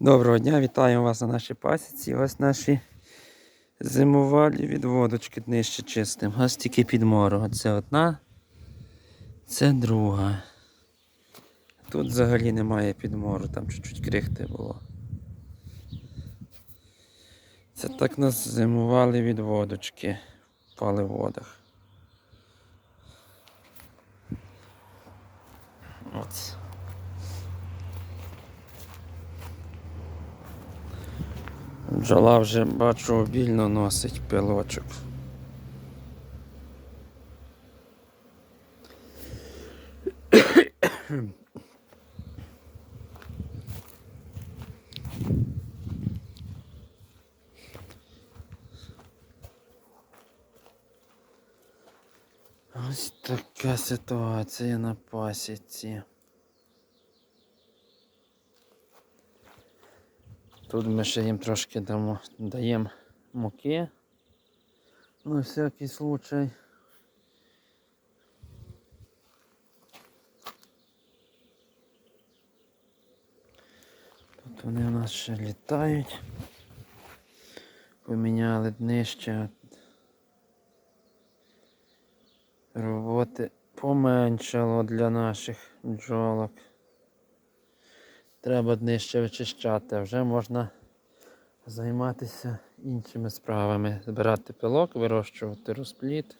Доброго дня, вітаємо вас на нашій пасіці. Ось наші зимувалі відводочки днище чистим. Ось тільки підмору. Це одна, це друга. Тут взагалі немає підмору, там чуть-чуть крихти було. Це так нас зимували відводочки в паливодах. От. Бджола вже бачу обільно носить пилочок. Ось така ситуація на пасіці. Тут ми ще їм трошки дамо, даємо муки. На всякий случай. Тут вони у нас ще літають. Поміняли днище. Роботи поменшало для наших бджолок. Треба днище вичищати, а вже можна займатися іншими справами. Збирати пилок, вирощувати розплід.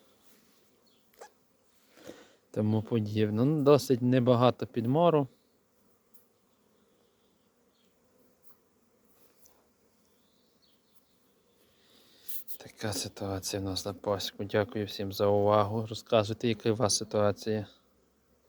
Тому подібно. Ну, досить небагато підмору. Така ситуація у нас на пасіку. Дякую всім за увагу. Розказуйте, яка у вас ситуація.